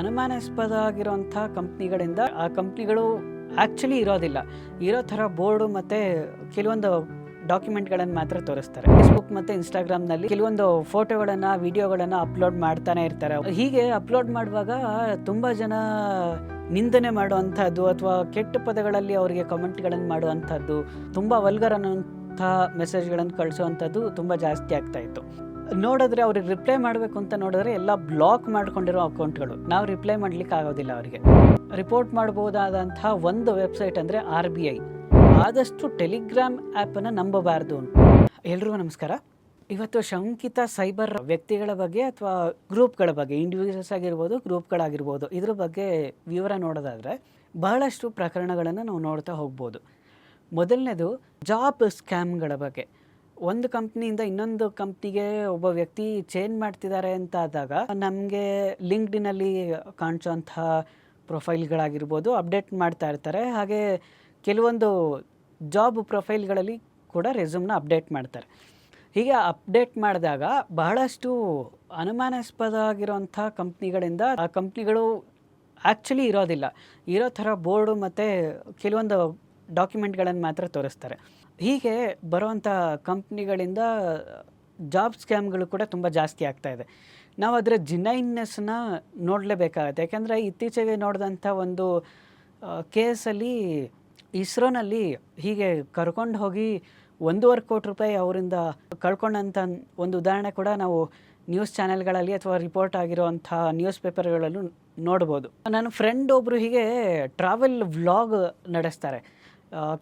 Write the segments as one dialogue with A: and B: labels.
A: ಅನುಮಾನಾಸ್ಪದ ಆಗಿರುವಂಥ ಕಂಪ್ನಿಗಳಿಂದ ಆ ಕಂಪ್ನಿಗಳು ಆ್ಯಕ್ಚುಲಿ ಇರೋದಿಲ್ಲ. ಇರೋ ಥರ ಬೋರ್ಡು ಮತ್ತು ಕೆಲವೊಂದು ಡಾಕ್ಯುಮೆಂಟ್ಗಳನ್ನು ಮಾತ್ರ ತೋರಿಸ್ತಾರೆ. ಫೇಸ್ಬುಕ್ ಮತ್ತು ಇನ್ಸ್ಟಾಗ್ರಾಮ್ನಲ್ಲಿ ಕೆಲವೊಂದು ಫೋಟೋಗಳನ್ನು, ವಿಡಿಯೋಗಳನ್ನು ಅಪ್ಲೋಡ್ ಮಾಡ್ತಾನೆ ಇರ್ತಾರೆ. ಹೀಗೆ ಅಪ್ಲೋಡ್ ಮಾಡುವಾಗ ತುಂಬ ಜನ ನಿಂದನೆ ಮಾಡುವಂಥದ್ದು ಅಥವಾ ಕೆಟ್ಟ ಪದಗಳಲ್ಲಿ ಅವರಿಗೆ ಕಮೆಂಟ್ಗಳನ್ನು ಮಾಡುವಂಥದ್ದು, ತುಂಬ ವಲ್ಗರ್ ಅನ್ನೋಂಥ ಮೆಸೇಜ್ಗಳನ್ನು ಕಳಿಸುವಂಥದ್ದು ತುಂಬ ಜಾಸ್ತಿ ಆಗ್ತಾ ಇತ್ತು. ನೋಡಿದ್ರೆ ಅವ್ರಿಗೆ ರಿಪ್ಲೈ ಮಾಡಬೇಕು ಅಂತ ನೋಡಿದ್ರೆ ಎಲ್ಲ ಬ್ಲಾಕ್ ಮಾಡ್ಕೊಂಡಿರೋ ಅಕೌಂಟ್ಗಳು ನಾವು ರಿಪ್ಲೈ ಮಾಡ್ಲಿಕ್ಕೆ ಆಗೋದಿಲ್ಲ ಅವರಿಗೆ. ರಿಪೋರ್ಟ್ ಮಾಡ್ಬೋದಾದಂಥ ಒಂದು ವೆಬ್ಸೈಟ್ ಅಂದರೆ ಆರ್ ಬಿ ಐ ಆದಷ್ಟು ಟೆಲಿಗ್ರಾಮ್ ಆ್ಯಪನ್ನು ನಂಬಬಾರ್ದು ಎಲ್ರಿಗೂ ನಮಸ್ಕಾರ. ಇವತ್ತು ಶಂಕಿತ ಸೈಬರ್ ವ್ಯಕ್ತಿಗಳ ಬಗ್ಗೆ ಅಥವಾ ಗ್ರೂಪ್ಗಳ ಬಗ್ಗೆ ಇಂಡಿವಿಜುವಲ್ಸ್ ಆಗಿರ್ಬೋದು ಗ್ರೂಪ್ಗಳಾಗಿರ್ಬೋದು ಇದ್ರ ಬಗ್ಗೆ ವಿವರ ನೋಡೋದಾದರೆ ಬಹಳಷ್ಟು ಪ್ರಕರಣಗಳನ್ನು ನಾವು ನೋಡ್ತಾ ಹೋಗ್ಬೋದು. ಮೊದಲನೇದು ಜಾಬ್ ಸ್ಕ್ಯಾಮ್ಗಳ ಬಗ್ಗೆ. ಒಂದು ಕಂಪ್ನಿಯಿಂದ ಇನ್ನೊಂದು ಕಂಪ್ನಿಗೆ ಒಬ್ಬ ವ್ಯಕ್ತಿ ಚೇಂಜ್ ಮಾಡ್ತಿದ್ದಾರೆ ಅಂತ ಆದಾಗ ನಮಗೆ ಲಿಂಕ್ಡಿನಲ್ಲಿ ಕಾಣಿಸೋಂತಹ ಪ್ರೊಫೈಲ್ಗಳಾಗಿರ್ಬೋದು ಅಪ್ಡೇಟ್ ಮಾಡ್ತಾ ಇರ್ತಾರೆ. ಹಾಗೆ ಕೆಲವೊಂದು ಜಾಬ್ ಪ್ರೊಫೈಲ್ಗಳಲ್ಲಿ ಕೂಡ ರೆಸ್ಯೂಮ್ನ ಅಪ್ಡೇಟ್ ಮಾಡ್ತಾರೆ. ಹೀಗೆ ಅಪ್ಡೇಟ್ ಮಾಡಿದಾಗ ಬಹಳಷ್ಟು ಅನುಮಾನಾಸ್ಪದ ಆಗಿರೋಂಥ ಕಂಪ್ನಿಗಳಿಂದ ಆ ಕಂಪ್ನಿಗಳು ಆ್ಯಕ್ಚುಲಿ ಇರೋದಿಲ್ಲ. ಇರೋ ಥರ ಬೋರ್ಡು ಮತ್ತು ಕೆಲವೊಂದು ಡಾಕ್ಯುಮೆಂಟ್ಗಳನ್ನು ಮಾತ್ರ ತೋರಿಸ್ತಾರೆ. ಹೀಗೆ ಬರುವಂಥ ಕಂಪ್ನಿಗಳಿಂದ ಜಾಬ್ ಸ್ಕ್ಯಾಮ್ಗಳು ಕೂಡ ತುಂಬ ಜಾಸ್ತಿ ಆಗ್ತಾ ಇದೆ. ನಾವು ಅದರ ಜಿನೈನ್ನೆಸ್ನ ನೋಡಲೇಬೇಕಾಗುತ್ತೆ. ಯಾಕೆಂದರೆ ಇತ್ತೀಚೆಗೆ ನೋಡಿದಂಥ ಒಂದು ಕೇಸಲ್ಲಿ ಇಸ್ರೋನಲ್ಲಿ ಹೀಗೆ ಕರ್ಕೊಂಡು ಹೋಗಿ ಒಂದೂವರೆ ಕೋಟಿ ರೂಪಾಯಿ ಅವರಿಂದ ಕಳ್ಕೊಂಡಂಥ ಒಂದು ಉದಾಹರಣೆ ಕೂಡ ನಾವು ನ್ಯೂಸ್ ಚಾನೆಲ್ಗಳಲ್ಲಿ ಅಥವಾ ರಿಪೋರ್ಟ್ ಆಗಿರುವಂಥ ನ್ಯೂಸ್ ಪೇಪರ್ಗಳಲ್ಲೂ ನೋಡ್ಬೋದು. ನನ್ನ ಫ್ರೆಂಡ್ ಒಬ್ಬರು ಹೀಗೆ ಟ್ರಾವೆಲ್ ವ್ಲಾಗ್ ನಡೆಸ್ತಾರೆ.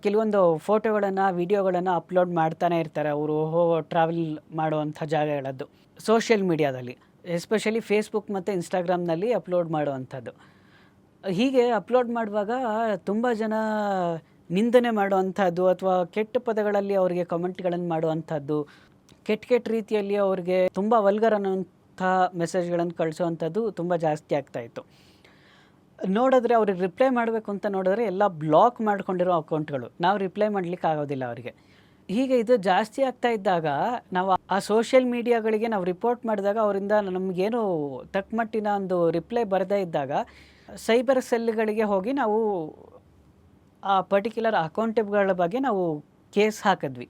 A: ಕೆಲವೊಂದು ಫೋಟೋಗಳನ್ನು, ವಿಡಿಯೋಗಳನ್ನು ಅಪ್ಲೋಡ್ ಮಾಡ್ತಾನೆ ಇರ್ತಾರೆ ಅವರು ಹೋ ಟ್ರಾವೆಲ್ ಮಾಡುವಂಥ ಜಾಗಗಳದ್ದು. ಸೋಷಿಯಲ್ ಮೀಡಿಯಾದಲ್ಲಿ ಎಸ್ಪೆಷಲಿ ಫೇಸ್ಬುಕ್ ಮತ್ತು ಇನ್ಸ್ಟಾಗ್ರಾಮ್ನಲ್ಲಿ ಅಪ್ಲೋಡ್ ಮಾಡುವಂಥದ್ದು. ಹೀಗೆ ಅಪ್ಲೋಡ್ ಮಾಡುವಾಗ ತುಂಬ ಜನ ನಿಂದನೆ ಮಾಡುವಂಥದ್ದು ಅಥವಾ ಕೆಟ್ಟ ಪದಗಳಲ್ಲಿ ಅವರಿಗೆ ಕಮೆಂಟ್ಗಳನ್ನು ಮಾಡುವಂಥದ್ದು, ಕೆಟ್ಟ ಕೆಟ್ಟ ರೀತಿಯಲ್ಲಿ ಅವ್ರಿಗೆ ತುಂಬ ವಲ್ಗರ್ ಅನ್ನೋಂಥ ಮೆಸೇಜ್ಗಳನ್ನು ಕಳಿಸುವಂಥದ್ದು ತುಂಬ ಜಾಸ್ತಿ ಆಗ್ತಾ ಇತ್ತು. ನೋಡಿದ್ರೆ ಅವ್ರಿಗೆ ರಿಪ್ಲೈ ಮಾಡಬೇಕು ಅಂತ ನೋಡಿದ್ರೆ ಎಲ್ಲ ಬ್ಲಾಕ್ ಮಾಡ್ಕೊಂಡಿರೋ ಅಕೌಂಟ್ಗಳು ನಾವು ರಿಪ್ಲೈ ಮಾಡ್ಲಿಕ್ಕೆ ಆಗೋದಿಲ್ಲ ಅವರಿಗೆ. ಹೀಗೆ ಇದು ಜಾಸ್ತಿ ಆಗ್ತಾ ಇದ್ದಾಗ ನಾವು ಆ ಸೋಷಿಯಲ್ ಮೀಡಿಯಾಗಳಿಗೆ ನಾವು ರಿಪೋರ್ಟ್ ಮಾಡಿದಾಗ ಅವರಿಂದ ನಮಗೇನು ತಕ್ಕಮಟ್ಟಿನ ಒಂದು ರಿಪ್ಲೈ ಬರದೇ ಇದ್ದಾಗ ಸೈಬರ್ ಸೆಲ್ಗಳಿಗೆ ಹೋಗಿ ನಾವು ಆ ಪರ್ಟಿಕ್ಯುಲರ್ ಅಕೌಂಟ್ಗಳ ಬಗ್ಗೆ ನಾವು ಕೇಸ್ ಹಾಕಿದ್ವಿ.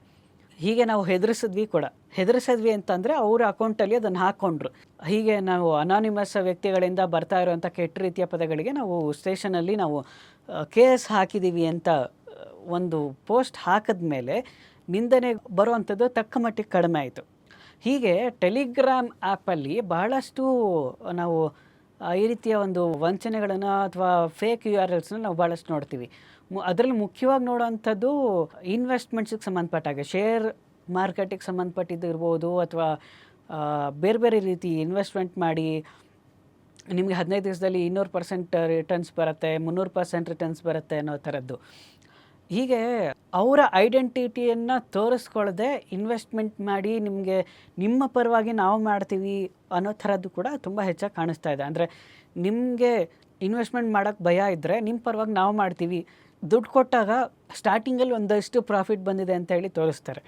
A: ಹೀಗೆ ನಾವು ಹೆದರಿಸಿದ್ವಿ ಕೂಡ. ಹೆದರಿಸಿದ್ವಿ ಅಂತಂದರೆ ಅವ್ರ ಅಕೌಂಟಲ್ಲಿ ಅದನ್ನು ಹಾಕ್ಕೊಂಡ್ರು ಹೀಗೆ ನಾವು ಅನಾನಿಮಸ್ ವ್ಯಕ್ತಿಗಳಿಂದ ಬರ್ತಾ ಇರುವಂಥ ಕೆಟ್ಟ ರೀತಿಯ ಪದಗಳಿಗೆ ನಾವು ಸ್ಟೇಷನಲ್ಲಿ ನಾವು ಕೇಸ್ ಹಾಕಿದ್ದೀವಿ ಅಂತ ಒಂದು ಪೋಸ್ಟ್ ಹಾಕಿದ್ಮೇಲೆ ನಿಂದನೆ ಬರುವಂಥದ್ದು ತಕ್ಕ ಮಟ್ಟಿಗೆ ಕಡಿಮೆ ಆಯಿತು. ಹೀಗೆ ಟೆಲಿಗ್ರಾಮ್ ಆ್ಯಪಲ್ಲಿ ಬಹಳಷ್ಟು ನಾವು ಈ ರೀತಿಯ ಒಂದು ವಂಚನೆಗಳನ್ನು ಅಥವಾ ಫೇಕ್ ಯು ಆರ್ ಎಲ್ಸ್ನ ನಾವು ಭಾಳಷ್ಟು ನೋಡ್ತೀವಿ. ಅದರಲ್ಲಿ ಮುಖ್ಯವಾಗಿ ನೋಡೋವಂಥದ್ದು ಇನ್ವೆಸ್ಟ್ಮೆಂಟ್ಸಿಗೆ ಸಂಬಂಧಪಟ್ಟಾಗೆ ಶೇರ್ ಮಾರ್ಕೆಟಿಗೆ ಸಂಬಂಧಪಟ್ಟಿದ್ದು ಇರ್ಬೋದು ಅಥವಾ ಬೇರೆ ಬೇರೆ ರೀತಿ ಇನ್ವೆಸ್ಟ್ಮೆಂಟ್ ಮಾಡಿ, ನಿಮಗೆ ಹದಿನೈದು ದಿವಸದಲ್ಲಿ ಇನ್ನೂರು ಪರ್ಸೆಂಟ್ ರಿಟರ್ನ್ಸ್ ಬರುತ್ತೆ, ಮುನ್ನೂರು ಪರ್ಸೆಂಟ್ ರಿಟರ್ನ್ಸ್ ಬರುತ್ತೆ ಅನ್ನೋ ಥರದ್ದು. ಹೀಗೆ ಅವರ ಐಡೆಂಟಿಟಿಯನ್ನು ತೋರಿಸ್ಕೊಳ್ಳದೆ ಇನ್ವೆಸ್ಟ್ಮೆಂಟ್ ಮಾಡಿ ನಿಮಗೆ ನಿಮ್ಮ ಪರವಾಗಿ ನಾವು ಮಾಡ್ತೀವಿ ಅನ್ನೋ ಥರದ್ದು ಕೂಡ ತುಂಬ ಹೆಚ್ಚಾಗಿ ಕಾಣಿಸ್ತಾ ಇದೆ. ಅಂದರೆ ನಿಮಗೆ ಇನ್ವೆಸ್ಟ್ಮೆಂಟ್ ಮಾಡೋಕ್ಕೆ ಭಯ ಇದ್ದರೆ ನಿಮ್ಮ ಪರವಾಗಿ ನಾವು ಮಾಡ್ತೀವಿ. ದುಡ್ಡು ಕೊಟ್ಟಾಗ ಸ್ಟಾರ್ಟಿಂಗಲ್ಲಿ ಒಂದಷ್ಟು ಪ್ರಾಫಿಟ್ ಬಂದಿದೆ ಅಂತ ಹೇಳಿ ತೋರಿಸ್ತಾರೆ.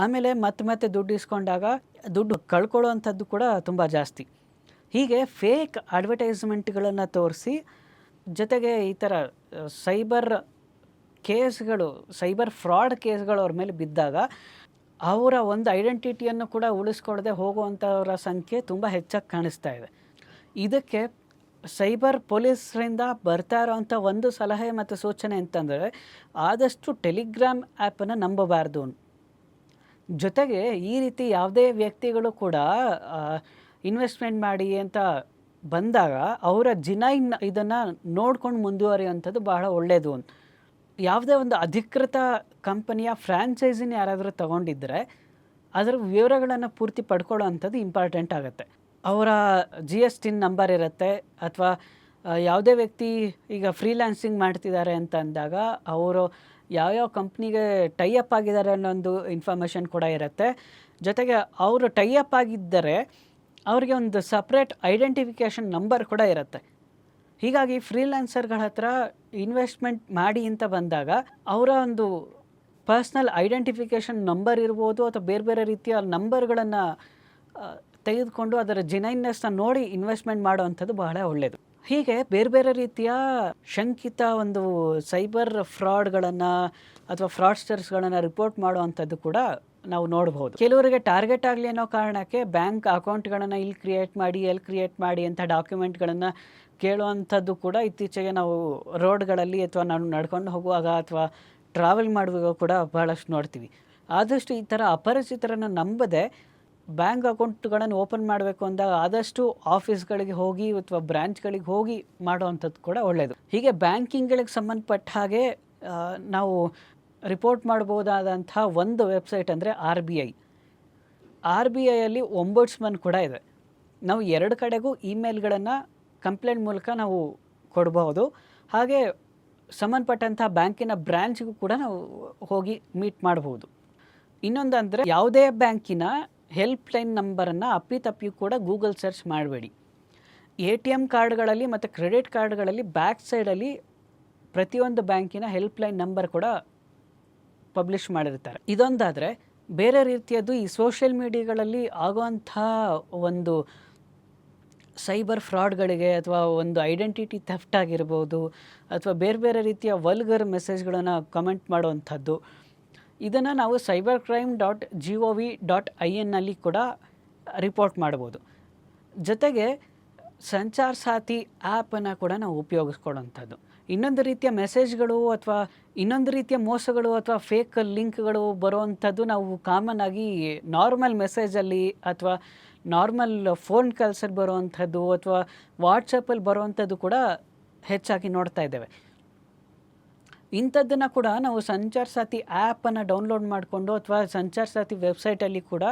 A: ಆಮೇಲೆ ಮತ್ತೆ ಮತ್ತೆ ದುಡ್ಡು ಇಸ್ಕೊಂಡಾಗ ದುಡ್ಡು ಕಳ್ಕೊಳ್ಳೋವಂಥದ್ದು ಕೂಡ ತುಂಬ ಜಾಸ್ತಿ. ಹೀಗೆ ಫೇಕ್ ಅಡ್ವರ್ಟೈಸ್ಮೆಂಟ್ಗಳನ್ನು ತೋರಿಸಿ, ಜೊತೆಗೆ ಈ ಥರ ಸೈಬರ್ ಕೇಸ್ಗಳು ಸೈಬರ್ ಫ್ರಾಡ್ ಕೇಸ್ಗಳು ಅವ್ರ ಮೇಲೆ ಬಿದ್ದಾಗ ಅವರ ಒಂದು ಐಡೆಂಟಿಟಿಯನ್ನು ಕೂಡ ಉಳಿಸ್ಕೊಳ್ಳದೆ ಹೋಗುವಂಥವರ ಸಂಖ್ಯೆ ತುಂಬ ಹೆಚ್ಚಾಗಿ ಕಾಣಿಸ್ತಾ ಇದೆ. ಇದಕ್ಕೆ ಸೈಬರ್ ಪೊಲೀಸರಿಂದ ಬರ್ತಾ ಇರೋವಂಥ ಒಂದು ಸಲಹೆ ಮತ್ತು ಸೂಚನೆ ಅಂತಂದರೆ ಆದಷ್ಟು ಟೆಲಿಗ್ರಾಮ್ ಆ್ಯಪನ್ನು ನಂಬಬಾರ್ದು ಜೊತೆಗೆ ಈ ರೀತಿ ಯಾವುದೇ ವ್ಯಕ್ತಿಗಳು ಕೂಡ ಇನ್ವೆಸ್ಟ್ಮೆಂಟ್ ಮಾಡಿ ಅಂತ ಬಂದಾಗ ಅವರ ಜಿನೈನ್ ಇದನ್ನು ನೋಡ್ಕೊಂಡು ಮುಂದುವರಿಯುವಂಥದ್ದು ಬಹಳ ಒಳ್ಳೆಯದು ಅಂತ. ಯಾವುದೇ ಒಂದು ಅಧಿಕೃತ ಕಂಪನಿಯ ಫ್ರ್ಯಾಂಚೈಸಿನ ಯಾರಾದರೂ ತಗೊಂಡಿದ್ದರೆ ಅದರ ವಿವರಗಳನ್ನು ಪೂರ್ತಿ ಪಡ್ಕೊಳ್ಳೋ ಅಂಥದ್ದು ಇಂಪಾರ್ಟೆಂಟ್ ಆಗುತ್ತೆ. ಅವರ ಜಿ ಎಸ್ ಟಿನ್ ನಂಬರ್ ಇರುತ್ತೆ ಅಥವಾ ಯಾವುದೇ ವ್ಯಕ್ತಿ ಈಗ ಫ್ರೀಲ್ಯಾನ್ಸಿಂಗ್ ಮಾಡ್ತಿದ್ದಾರೆ ಅಂತ ಅಂದಾಗ, ಅವರು ಯಾವ್ಯಾವ ಕಂಪ್ನಿಗೆ ಟೈಅಪ್ ಆಗಿದ್ದಾರೆ ಅನ್ನೋ ಒಂದು ಇನ್ಫಾರ್ಮೇಷನ್ ಕೂಡ ಇರುತ್ತೆ. ಜೊತೆಗೆ ಅವರು ಟೈ ಅಪ್ ಆಗಿದ್ದರೆ ಅವರಿಗೆ ಒಂದು ಸಪ್ರೇಟ್ ಐಡೆಂಟಿಫಿಕೇಷನ್ ನಂಬರ್ ಕೂಡ ಇರುತ್ತೆ. ಹೀಗಾಗಿ ಫ್ರೀಲ್ಯಾನ್ಸರ್ಗಳ ಹತ್ರ ಇನ್ವೆಸ್ಟ್ಮೆಂಟ್ ಮಾಡಿ ಅಂತ ಬಂದಾಗ ಅವರ ಒಂದು ಪರ್ಸ್ನಲ್ ಐಡೆಂಟಿಫಿಕೇಷನ್ ನಂಬರ್ ಇರ್ಬೋದು ಅಥವಾ ಬೇರೆ ಬೇರೆ ರೀತಿಯ ನಂಬರ್ಗಳನ್ನು ತೆಗೆದುಕೊಂಡು ಅದರ ಜಿನೈನ್ನೆಸ್ನ ನೋಡಿ ಇನ್ವೆಸ್ಟ್ಮೆಂಟ್ ಮಾಡುವಂಥದ್ದು ಬಹಳ ಒಳ್ಳೆಯದು ಹೀಗೆ ಬೇರೆ ಬೇರೆ ರೀತಿಯ ಶಂಕಿತ ಒಂದು ಸೈಬರ್ ಫ್ರಾಡ್ಗಳನ್ನು ಅಥವಾ ಫ್ರಾಡ್ಸ್ಟರ್ಸ್ಗಳನ್ನು ರಿಪೋರ್ಟ್ ಮಾಡುವಂಥದ್ದು ಕೂಡ ನಾವು ನೋಡ್ಬೋದು. ಕೆಲವರಿಗೆ ಟಾರ್ಗೆಟ್ ಆಗಲಿ ಅನ್ನೋ ಕಾರಣಕ್ಕೆ ಬ್ಯಾಂಕ್ ಅಕೌಂಟ್ಗಳನ್ನು ಇಲ್ಲಿ ಕ್ರಿಯೇಟ್ ಮಾಡಿ, ಎಲ್ಲಿ ಕ್ರಿಯೇಟ್ ಮಾಡಿ ಅಂತ ಡಾಕ್ಯುಮೆಂಟ್ಗಳನ್ನು ಕೇಳುವಂಥದ್ದು ಕೂಡ ಇತ್ತೀಚೆಗೆ ನಾವು ರೋಡ್ಗಳಲ್ಲಿ ಅಥವಾ ನಾನು ನಡ್ಕೊಂಡು ಹೋಗುವಾಗ ಅಥವಾ ಟ್ರಾವೆಲ್ ಮಾಡುವಾಗ ಕೂಡ ಬಹಳಷ್ಟು ನೋಡ್ತೀವಿ. ಆದಷ್ಟು ಈ ಥರ ಅಪರಿಚಿತರನ್ನು ನಂಬದೆ ಬ್ಯಾಂಕ್ ಅಕೌಂಟ್ಗಳನ್ನು ಓಪನ್ ಮಾಡಬೇಕು ಅಂದಾಗ ಆದಷ್ಟು ಆಫೀಸ್ಗಳಿಗೆ ಹೋಗಿ ಅಥವಾ ಬ್ರ್ಯಾಂಚ್ಗಳಿಗೆ ಹೋಗಿ ಮಾಡುವಂಥದ್ದು ಕೂಡ ಒಳ್ಳೆಯದು ಹೀಗೆ ಬ್ಯಾಂಕಿಂಗ್ಗಳಿಗೆ ಸಂಬಂಧಪಟ್ಟ ಹಾಗೆ ನಾವು ರಿಪೋರ್ಟ್ ಮಾಡ್ಬೋದಾದಂಥ ಒಂದು ವೆಬ್ಸೈಟ್ ಅಂದರೆ R B I. R B ಐಯಲ್ಲಿ ombudsman ಕೂಡ ಇದೆ. ನಾವು ಎರಡು ಕಡೆಗೂ ಇಮೇಲ್ಗಳನ್ನು ಕಂಪ್ಲೇಂಟ್ ಮೂಲಕ ನಾವು ಕೊಡಬಹುದು ಹಾಗೆ ಸಂಬಂಧಪಟ್ಟಂಥ ಬ್ಯಾಂಕಿನ ಬ್ರ್ಯಾಂಚ್ಗೂ ಕೂಡ ನಾವು ಹೋಗಿ ಮೀಟ್ ಮಾಡಬಹುದು ಇನ್ನೊಂದಂದರೆ ಯಾವುದೇ ಬ್ಯಾಂಕಿನ ಹೆಲ್ಪ್ ಲೈನ್ ನಂಬರನ್ನು ಅಪ್ಪಿತಪ್ಪಿಯೂ ಕೂಡ ಗೂಗಲ್ ಸರ್ಚ್ ಮಾಡಬೇಡಿ. ಎ ಟಿ ಎಂ ಕಾರ್ಡ್ಗಳಲ್ಲಿ ಮತ್ತು ಕ್ರೆಡಿಟ್ ಕಾರ್ಡ್ಗಳಲ್ಲಿ ಬ್ಯಾಕ್ ಸೈಡಲ್ಲಿ ಪ್ರತಿಯೊಂದು ಬ್ಯಾಂಕಿನ ಹೆಲ್ಪ್ ಲೈನ್ ನಂಬರ್ ಕೂಡ ಪಬ್ಲಿಷ್ ಮಾಡಿರ್ತಾರೆ. ಇದೊಂದಾದರೆ ಬೇರೆ ರೀತಿಯದ್ದು ಈ ಸೋಷಿಯಲ್ ಮೀಡಿಯಾಗಳಲ್ಲಿ ಆಗುವಂಥ ಒಂದು ಸೈಬರ್ ಫ್ರಾಡ್ಗಳಿಗೆ ಅಥವಾ ಒಂದು ಐಡೆಂಟಿಟಿ ಥೆಫ್ಟ್ ಆಗಿರ್ಬೋದು ಅಥವಾ ಬೇರೆ ಬೇರೆ ರೀತಿಯ ವಲ್ಗರ್ ಮೆಸೇಜ್ಗಳನ್ನು ಕಮೆಂಟ್ ಮಾಡುವಂಥದ್ದು ಇದನ್ನು ನಾವು cyber crime dot G O V dot I ಎನ್ನಲ್ಲಿ ಕೂಡ ರಿಪೋರ್ಟ್ ಮಾಡ್ಬೋದು. ಜೊತೆಗೆ ಸಂಚಾರ್ ಸಾಥಿ ಆ್ಯಪನ್ನು ಕೂಡ ನಾವು ಉಪಯೋಗಿಸ್ಕೊಳ್ಳೋಂಥದ್ದು ಇನ್ನೊಂದು ರೀತಿಯ ಮೆಸೇಜ್ಗಳು ಅಥವಾ ಇನ್ನೊಂದು ರೀತಿಯ ಮೋಸಗಳು ಅಥವಾ ಫೇಕ್ ಲಿಂಕ್ಗಳು ಬರುವಂಥದ್ದು ನಾವು ಕಾಮನ್ ಆಗಿ ನಾರ್ಮಲ್ ಮೆಸೇಜಲ್ಲಿ ಅಥವಾ ನಾರ್ಮಲ್ ಫೋನ್ ಕಾಲ್ಸಲ್ಲಿ ಬರುವಂಥದ್ದು ಅಥವಾ ವಾಟ್ಸಪ್ಪಲ್ಲಿ ಬರುವಂಥದ್ದು ಕೂಡ ಹೆಚ್ಚಾಗಿ ನೋಡ್ತಾ ಇದ್ದೇವೆ. ಇಂಥದ್ದನ್ನು ಕೂಡ ನಾವು ಸಂಚಾರ್ ಸಾಥಿ ಆ್ಯಪನ್ನು ಡೌನ್ಲೋಡ್ ಮಾಡಿಕೊಂಡು ಅಥವಾ ಸಂಚಾರ್ ಸಾಥಿ ವೆಬ್ಸೈಟಲ್ಲಿ ಕೂಡ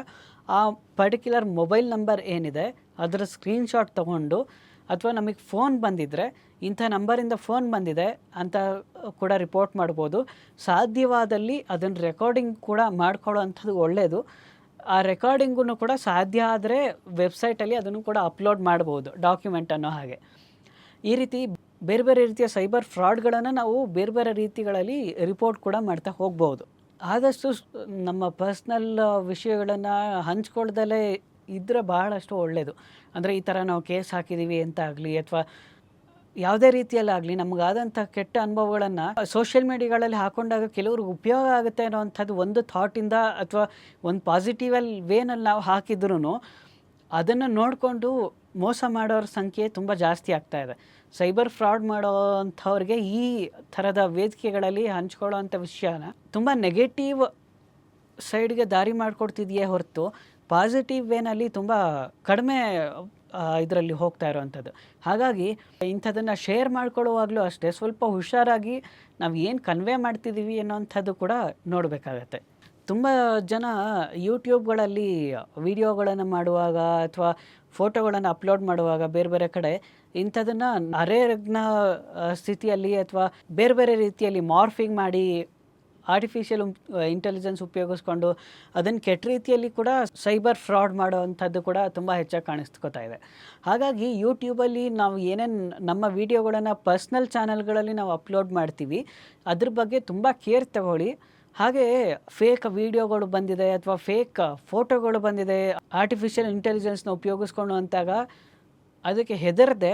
A: ಆ ಪರ್ಟಿಕ್ಯುಲರ್ ಮೊಬೈಲ್ ನಂಬರ್ ಏನಿದೆ, ಅದರ ಸ್ಕ್ರೀನ್ಶಾಟ್ ತಗೊಂಡು ಅಥವಾ ನಮಗೆ ಫೋನ್ ಬಂದಿದ್ದರೆ ಇಂಥ ನಂಬರಿಂದ ಫೋನ್ ಬಂದಿದೆ ಅಂತ ಕೂಡ ರಿಪೋರ್ಟ್ ಮಾಡ್ಬೋದು. ಸಾಧ್ಯವಾದಲ್ಲಿ ಅದನ್ನು ರೆಕಾರ್ಡಿಂಗ್ ಕೂಡ ಮಾಡ್ಕೊಳ್ಳೋ ಅಂಥದ್ದು ಒಳ್ಳೆಯದು ಆ ರೆಕಾರ್ಡಿಂಗೂ ಕೂಡ ಸಾಧ್ಯ ಆದರೆ ವೆಬ್ಸೈಟಲ್ಲಿ ಅದನ್ನು ಕೂಡ ಅಪ್ಲೋಡ್ ಮಾಡ್ಬೋದು ಡಾಕ್ಯುಮೆಂಟ್ ಅನ್ನೋ ಹಾಗೆ. ಈ ರೀತಿ ಬೇರೆ ಬೇರೆ ರೀತಿಯ ಸೈಬರ್ ಫ್ರಾಡ್ಗಳನ್ನು ನಾವು ಬೇರೆ ಬೇರೆ ರೀತಿಗಳಲ್ಲಿ ರಿಪೋರ್ಟ್ ಕೂಡ ಮಾಡ್ತಾ ಹೋಗ್ಬೋದು. ಆದಷ್ಟು ನಮ್ಮ ಪರ್ಸ್ನಲ್ ವಿಷಯಗಳನ್ನು ಹಂಚ್ಕೊಳ್ದಲೇ ಇದ್ದರೆ ಬಹಳಷ್ಟು ಒಳ್ಳೆಯದು ಅಂದರೆ ಈ ಥರ ನಾವು ಕೇಸ್ ಹಾಕಿದ್ದೀವಿ ಅಂತ ಆಗಲಿ ಅಥವಾ ಯಾವುದೇ ರೀತಿಯಲ್ಲಾಗಲಿ ನಮಗಾದಂಥ ಕೆಟ್ಟ ಅನುಭವಗಳನ್ನು ಸೋಷಿಯಲ್ ಮೀಡಿಯಾಗಳಲ್ಲಿ ಹಾಕೊಂಡಾಗ ಕೆಲವ್ರಿಗೆ ಉಪಯೋಗ ಆಗುತ್ತೆ ಅನ್ನೋವಂಥದ್ದು ಒಂದು ಥಾಟಿಂದ ಅಥವಾ ಒಂದು ಪಾಸಿಟಿವಲ್ ವೇನಲ್ಲಿ ನಾವು ಹಾಕಿದ್ರೂ ಅದನ್ನು ನೋಡಿಕೊಂಡು ಮೋಸ ಮಾಡೋರ ಸಂಖ್ಯೆ ತುಂಬ ಜಾಸ್ತಿ ಆಗ್ತಾ ಇದೆ. ಸೈಬರ್ ಫ್ರಾಡ್ ಮಾಡೋ ಅಂಥವ್ರಿಗೆ ಈ ಥರದ ವೇದಿಕೆಗಳಲ್ಲಿ ಹಂಚ್ಕೊಳ್ಳೋ ಅಂಥ ವಿಷಯನ ತುಂಬ ನೆಗೆಟಿವ್ ಸೈಡ್ಗೆ ದಾರಿ ಮಾಡಿಕೊಡ್ತಿದೆಯೇ ಹೊರತು ಪಾಸಿಟಿವ್ ವೇನಲ್ಲಿ ತುಂಬ ಕಡಿಮೆ ಇದರಲ್ಲಿ ಹೋಗ್ತಾ ಇರೋವಂಥದ್ದು. ಹಾಗಾಗಿ ಇಂಥದನ್ನು ಶೇರ್ ಮಾಡ್ಕೊಳ್ಳುವಾಗಲೂ ಅಷ್ಟೇ ಸ್ವಲ್ಪ ಹುಷಾರಾಗಿ ನಾವು ಏನು ಕನ್ವೆ ಮಾಡ್ತಿದ್ದೀವಿ ಅನ್ನೋವಂಥದ್ದು ಕೂಡ ನೋಡಬೇಕಾಗತ್ತೆ. ತುಂಬ ಜನ ಯೂಟ್ಯೂಬ್ಗಳಲ್ಲಿ ವಿಡಿಯೋಗಳನ್ನು ಮಾಡುವಾಗ ಅಥವಾ ಫೋಟೋಗಳನ್ನು ಅಪ್ಲೋಡ್ ಮಾಡುವಾಗ ಬೇರೆ ಬೇರೆ ಕಡೆ ಇಂಥದನ್ನು ಅರೆರಗ್ನ ಸ್ಥಿತಿಯಲ್ಲಿ ಅಥವಾ ಬೇರೆ ಬೇರೆ ರೀತಿಯಲ್ಲಿ ಮಾರ್ಫಿಂಗ್ ಮಾಡಿ ಆರ್ಟಿಫಿಷಿಯಲ್ ಇಂಟೆಲಿಜೆನ್ಸ್ ಉಪಯೋಗಿಸ್ಕೊಂಡು ಅದನ್ನು ಕೆಟ್ಟ ರೀತಿಯಲ್ಲಿ ಕೂಡ ಸೈಬರ್ ಫ್ರಾಡ್ ಮಾಡೋವಂಥದ್ದು ಕೂಡ ತುಂಬ ಹೆಚ್ಚಾಗಿ ಕಾಣಿಸ್ಕೊತಾ ಇದೆ. ಹಾಗಾಗಿ ಯೂಟ್ಯೂಬಲ್ಲಿ ನಾವು ಏನೇನು ನಮ್ಮ ವೀಡಿಯೋಗಳನ್ನು ಪರ್ಸ್ನಲ್ ಚಾನಲ್ಗಳಲ್ಲಿ ನಾವು ಅಪ್ಲೋಡ್ ಮಾಡ್ತೀವಿ, ಅದ್ರ ಬಗ್ಗೆ ತುಂಬ ಕೇರ್ ತಗೊಳ್ಳಿ. ಹಾಗೆ ಫೇಕ್ ವಿಡಿಯೋಗಳು ಬಂದಿದೆ ಅಥವಾ ಫೇಕ್ ಫೋಟೋಗಳು ಬಂದಿದೆ ಆರ್ಟಿಫಿಷಿಯಲ್ ಇಂಟೆಲಿಜೆನ್ಸ್ನ ಉಪಯೋಗಿಸ್ಕೊಂಡು ಅಂತಾಗ ಅದಕ್ಕೆ ಹೆದರದೆ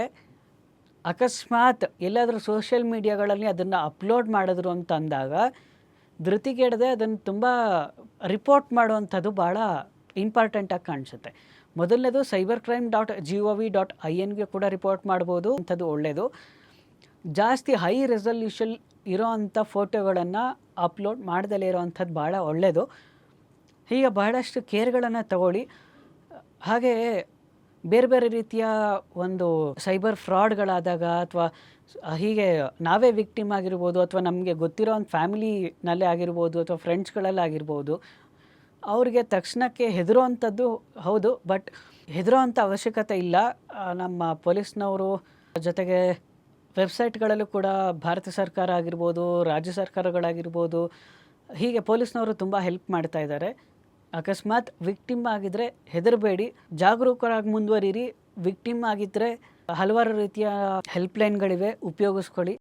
A: ಅಕಸ್ಮಾತ್ ಎಲ್ಲಾದರೂ ಸೋಷಿಯಲ್ ಮೀಡಿಯಾಗಳಲ್ಲಿ ಅದನ್ನು ಅಪ್ಲೋಡ್ ಮಾಡಿದ್ರು ಅಂತ ಅಂದಾಗ ಧೃತಿಗೆಡದೆ ಅದನ್ನು ತುಂಬ ರಿಪೋರ್ಟ್ ಮಾಡುವಂಥದ್ದು ಭಾಳ ಇಂಪಾರ್ಟೆಂಟಾಗಿ ಕಾಣಿಸುತ್ತೆ. ಮೊದಲನೇದು cyber crime dot G O V dot I ಎನ್ಗೆ ಕೂಡ ರಿಪೋರ್ಟ್ ಮಾಡ್ಬೋದು, ಅಂಥದ್ದು ಒಳ್ಳೆಯದು ಜಾಸ್ತಿ ಹೈ ರೆಸಲ್ಯೂಷನ್ ಇರೋ ಅಂಥ ಫೋಟೋಗಳನ್ನು ಅಪ್ಲೋಡ್ ಮಾಡ್ದಲೇ ಇರೋವಂಥದ್ದು ಭಾಳ ಒಳ್ಳೆಯದು ಹೀಗೆ ಬಹಳಷ್ಟು ಕೇರ್ಗಳನ್ನು ತಗೊಳ್ಳಿ. ಹಾಗೆ ಬೇರೆ ಬೇರೆ ರೀತಿಯ ಒಂದು ಸೈಬರ್ ಫ್ರಾಡ್ಗಳಾದಾಗ ಅಥವಾ ಹೀಗೆ ನಾವೇ ವಿಕ್ಟಿಮ್ ಆಗಿರ್ಬೋದು ಅಥವಾ ನಮಗೆ ಗೊತ್ತಿರೋ ಒಂದು ಫ್ಯಾಮಿಲಿನಲ್ಲೇ ಆಗಿರ್ಬೋದು ಅಥವಾ ಫ್ರೆಂಡ್ಸ್ಗಳಲ್ಲಿ ಆಗಿರ್ಬೋದು, ಅವ್ರಿಗೆ ತಕ್ಷಣಕ್ಕೆ ಹೆದರುವಂಥದ್ದು ಹೌದು, ಬಟ್ ಹೆದರುವಂಥ ಅವಶ್ಯಕತೆ ಇಲ್ಲ. ನಮ್ಮ ಪೊಲೀಸ್ನವರು ಜೊತೆಗೆ ವೆಬ್ಸೈಟ್ಗಳಲ್ಲೂ ಕೂಡ ಭಾರತ ಸರ್ಕಾರ ಆಗಿರ್ಬೋದು, ರಾಜ್ಯ ಸರ್ಕಾರಗಳಾಗಿರ್ಬೋದು, ಹೀಗೆ ಪೊಲೀಸ್ನವರು ತುಂಬ ಹೆಲ್ಪ್ ಮಾಡ್ತಾ ಇದ್ದಾರೆ. ಅಕಸ್ಮಾತ್ ವಿಕ್ಟಿಮ್ ಆಗಿದ್ರೆ ಹೆದರಬೇಡಿ, ಜಾಗರೂಕರಾಗಿ ಮುಂದುವರಿರಿ, ವಿಕ್ಟಿಮ್ ಆಗಿದ್ದರೆ ಹಲವಾರು ರೀತಿಯ ಹೆಲ್ಪ್ಲೈನ್ಗಳಿವೆ, ಉಪಯೋಗಿಸ್ಕೊಳ್ಳಿ.